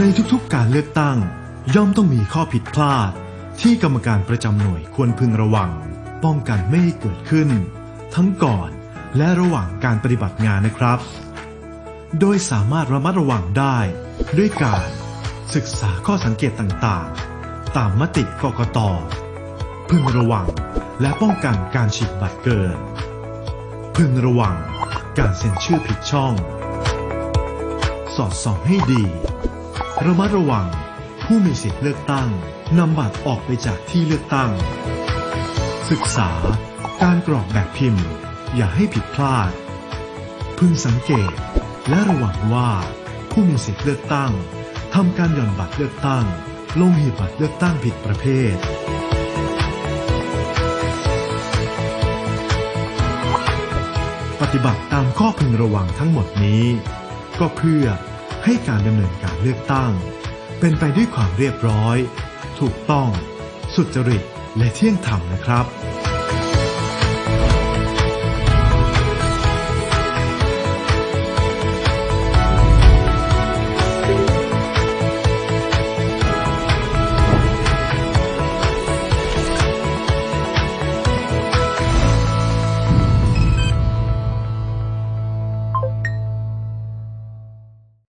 ในทุการเลือกตั้ง ย่อมต้องมีข้อผิดพลาด ที่กรรมการประจำหน่วยควรพึงระวัง ป้องกันไม่ให้เกิดขึ้น ทั้งก่อนและระหว่างการปฏิบัติงานนะครับ โดยสามารถระมัดระวังได้ ด้วยการศึกษาข้อสังเกตต่างๆ ตามมติกกตพึงระวังและป้องกันการฉีกบัตรเกิน พึงระวังการเซ็นชื่อผิดช่อง สอดส่องให้ดี ระมัดระวัง ผู้มีสิทธิ์เลือกตั้งนำบัตรออกไปจากที่เลือกตั้ง ศึกษา การกรอกแบบพิมพ์ อย่าให้ผิดพลาด พึงสังเกต และระวังว่า ผู้มีสิทธิ์เลือกตั้งทำการหย่อนบัตรเลือกตั้ง ลงหีบบัตรเลือกตั้งผิดประเภทปฏิบัติตามข้อพึงระวังทั้งหมดนี้ ก็เพื่อ ให้การดำเนินการเลือกตั้ง เป็นไปด้วยความเรียบร้อย ถูกต้อง สุจริตและเที่ยงธรรมนะครับ